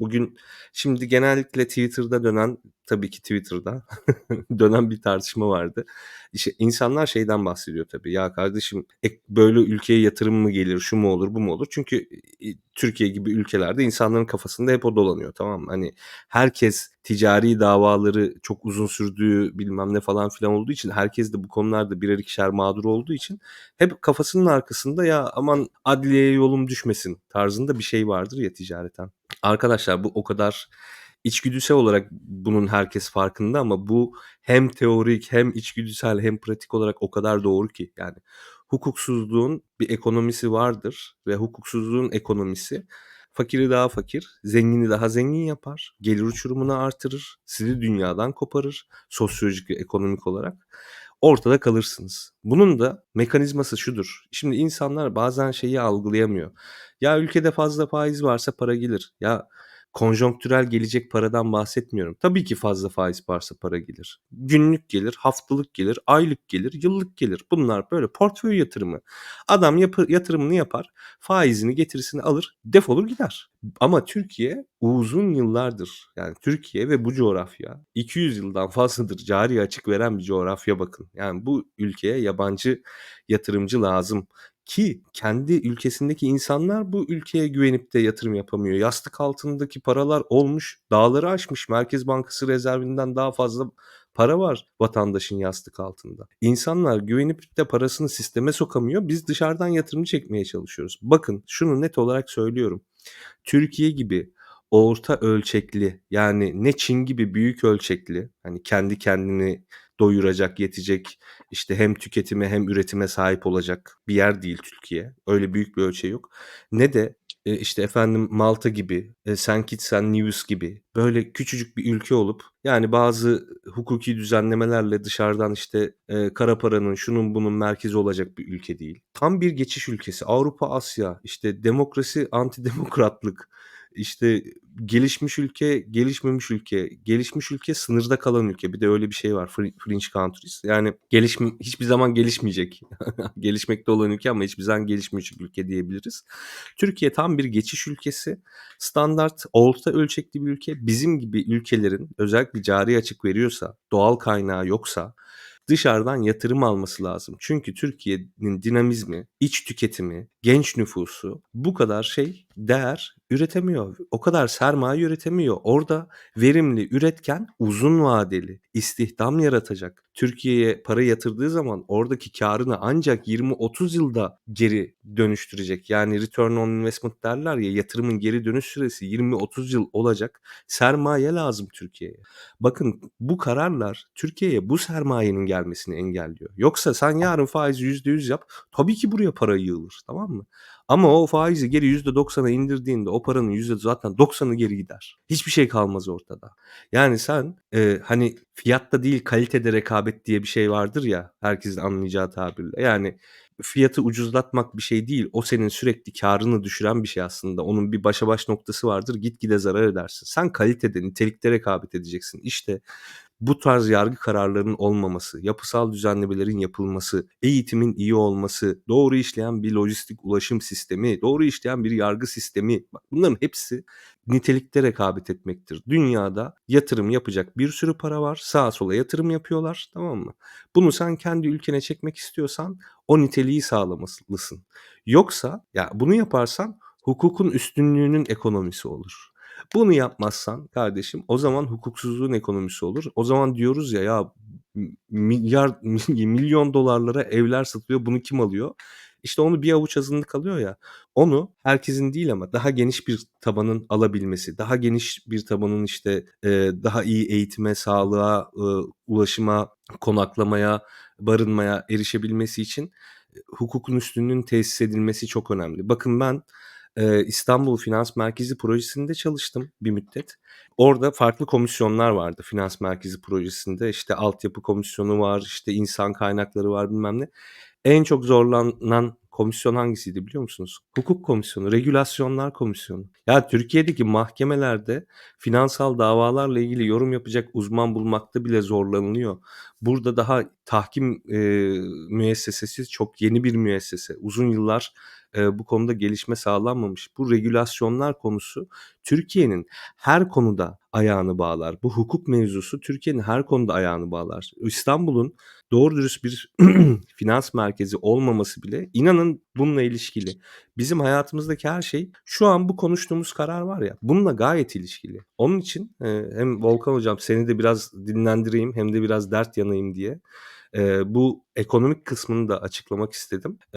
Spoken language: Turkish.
Bugün şimdi genellikle Twitter'da dönen, tabii ki Twitter'da dönen bir tartışma vardı. İşte insanlar şeyden bahsediyor tabii. Ya kardeşim ek böyle ülkeye yatırım mı gelir, şu mu olur, bu mu olur? Çünkü Türkiye gibi ülkelerde insanların kafasında hep o dolanıyor tamam mı? Hani herkes ticari davaları çok uzun sürdüğü bilmem ne falan filan olduğu için herkes de bu konularda birer ikişer mağdur olduğu için hep kafasının arkasında ya aman adliyeye yolum düşmesin tarzında bir şey vardır ya ticareten. Arkadaşlar bu o kadar içgüdüsel olarak bunun herkes farkında ama bu hem teorik hem içgüdüsel hem pratik olarak o kadar doğru ki. Yani hukuksuzluğun bir ekonomisi vardır ve hukuksuzluğun ekonomisi fakiri daha fakir, zengini daha zengin yapar, gelir uçurumunu artırır, sizi dünyadan koparır sosyolojik ve ekonomik olarak. Ortada kalırsınız. Bunun da mekanizması şudur. Şimdi insanlar bazen şeyi algılayamıyor. Ya ülkede fazla faiz varsa para gelir. Ya konjonktürel gelecek paradan bahsetmiyorum. Tabii ki fazla faiz varsa para gelir. Günlük gelir, haftalık gelir, aylık gelir, yıllık gelir. Bunlar böyle portföy yatırımı. Adam yapı, yatırımını yapar, faizini getirisini alır, defolur gider. Ama Türkiye uzun yıllardır yani Türkiye ve bu coğrafya 200 yıldan fazladır cari açık veren bir coğrafya bakın. Yani bu ülkeye yabancı yatırımcı lazım ki kendi ülkesindeki insanlar bu ülkeye güvenip de yatırım yapamıyor. Yastık altındaki paralar olmuş, dağları aşmış. Merkez Bankası rezervinden daha fazla para var vatandaşın yastık altında. İnsanlar güvenip de parasını sisteme sokamıyor. Biz dışarıdan yatırım çekmeye çalışıyoruz. Bakın şunu net olarak söylüyorum. Türkiye gibi orta ölçekli yani ne Çin gibi büyük ölçekli hani kendi kendini doyuracak, yetecek işte hem tüketime hem üretime sahip olacak bir yer değil Türkiye. Öyle büyük bir ölçeği yok. Ne de e, işte efendim Malta gibi, e, St. Kitts and gibi böyle küçücük bir ülke olup yani bazı hukuki düzenlemelerle dışarıdan işte e, kara paranın şunun bunun merkezi olacak bir ülke değil. Tam bir geçiş ülkesi. Avrupa, Asya, işte demokrasi, antidemokratlık, işte gelişmiş ülke, gelişmemiş ülke, gelişmiş ülke sınırda kalan ülke. Bir de öyle bir şey var. Fringe countries. Yani gelişme hiçbir zaman gelişmeyecek. Gelişmekte olan ülke ama hiçbir zaman gelişmeyecek ülke diyebiliriz. Türkiye tam bir geçiş ülkesi. Standart orta ölçekli bir ülke. Bizim gibi ülkelerin özellikle cari açık veriyorsa, doğal kaynağı yoksa dışarıdan yatırım alması lazım. Çünkü Türkiye'nin dinamizmi, iç tüketimi, genç nüfusu bu kadar şey değer üretemiyor. O kadar sermaye üretemiyor. Orada verimli, üretken, uzun vadeli istihdam yaratacak. Türkiye'ye para yatırdığı zaman oradaki karını ancak 20-30 yılda geri dönüştürecek. Yani return on investment derler ya yatırımın geri dönüş süresi 20-30 yıl olacak. Sermaye lazım Türkiye'ye. Bakın bu kararlar Türkiye'ye bu sermayenin gelmesini engelliyor. Yoksa sen yarın faizi %100 yap tabii ki buraya para yığılır tamam mı? Ama o faizi geri %90'a indirdiğinde o paranın yüzde zaten %90'ı geri gider. Hiçbir şey kalmaz ortada. Yani sen e, hani fiyatta değil kalitede rekabet diye bir şey vardır ya herkesin anlayacağı tabirle. Yani fiyatı ucuzlatmak bir şey değil. O senin sürekli karını düşüren bir şey aslında. Onun bir başa baş noktası vardır. Gitgide zarar edersin. Sen kalitede, nitelikte rekabet edeceksin. İşte bu tarz yargı kararlarının olmaması, yapısal düzenlemelerin yapılması, eğitimin iyi olması, doğru işleyen bir lojistik ulaşım sistemi, doğru işleyen bir yargı sistemi bak bunların hepsi nitelikte rekabet etmektir. Dünyada yatırım yapacak bir sürü para var. Sağa sola yatırım yapıyorlar tamam mı? Bunu sen kendi ülkene çekmek istiyorsan o niteliği sağlamalısın. Yoksa ya bunu yaparsan hukukun üstünlüğünün ekonomisi olur. Bunu yapmazsan kardeşim o zaman hukuksuzluğun ekonomisi olur. O zaman diyoruz ya ya milyar milyon dolarlara evler satılıyor. Bunu kim alıyor? İşte onu bir avuç azınlık alıyor ya. Onu herkesin değil ama daha geniş bir tabanın alabilmesi, daha geniş bir tabanın işte e, daha iyi eğitime, sağlığa, e, ulaşıma, konaklamaya, barınmaya erişebilmesi için hukukun üstünlüğünün tesis edilmesi çok önemli. Bakın ben Eee, İstanbul Finans Merkezi Projesi'nde çalıştım bir müddet. Orada farklı komisyonlar vardı finans merkezi projesinde. İşte altyapı komisyonu var, işte insan kaynakları var bilmem ne. En çok zorlanan komisyon hangisiydi biliyor musunuz? Hukuk komisyonu, regülasyonlar komisyonu. Ya Türkiye'deki mahkemelerde finansal davalarla ilgili yorum yapacak uzman bulmakta bile zorlanılıyor. Burada daha tahkim eee, müessesesi çok yeni bir müessese. Uzun yıllar eee, bu konuda gelişme sağlanmamış. Bu regülasyonlar konusu Türkiye'nin her konuda ayağını bağlar. Bu hukuk mevzusu Türkiye'nin her konuda ayağını bağlar. İstanbul'un doğru dürüst bir finans merkezi olmaması bile inanın bununla ilişkili. Bizim hayatımızdaki her şey şu an bu konuştuğumuz karar var ya bununla gayet ilişkili. Onun için, eee, hem Volkan hocam seni de biraz dinlendireyim hem de biraz dert yanayım diye, eee, bu ekonomik kısmını da açıklamak istedim.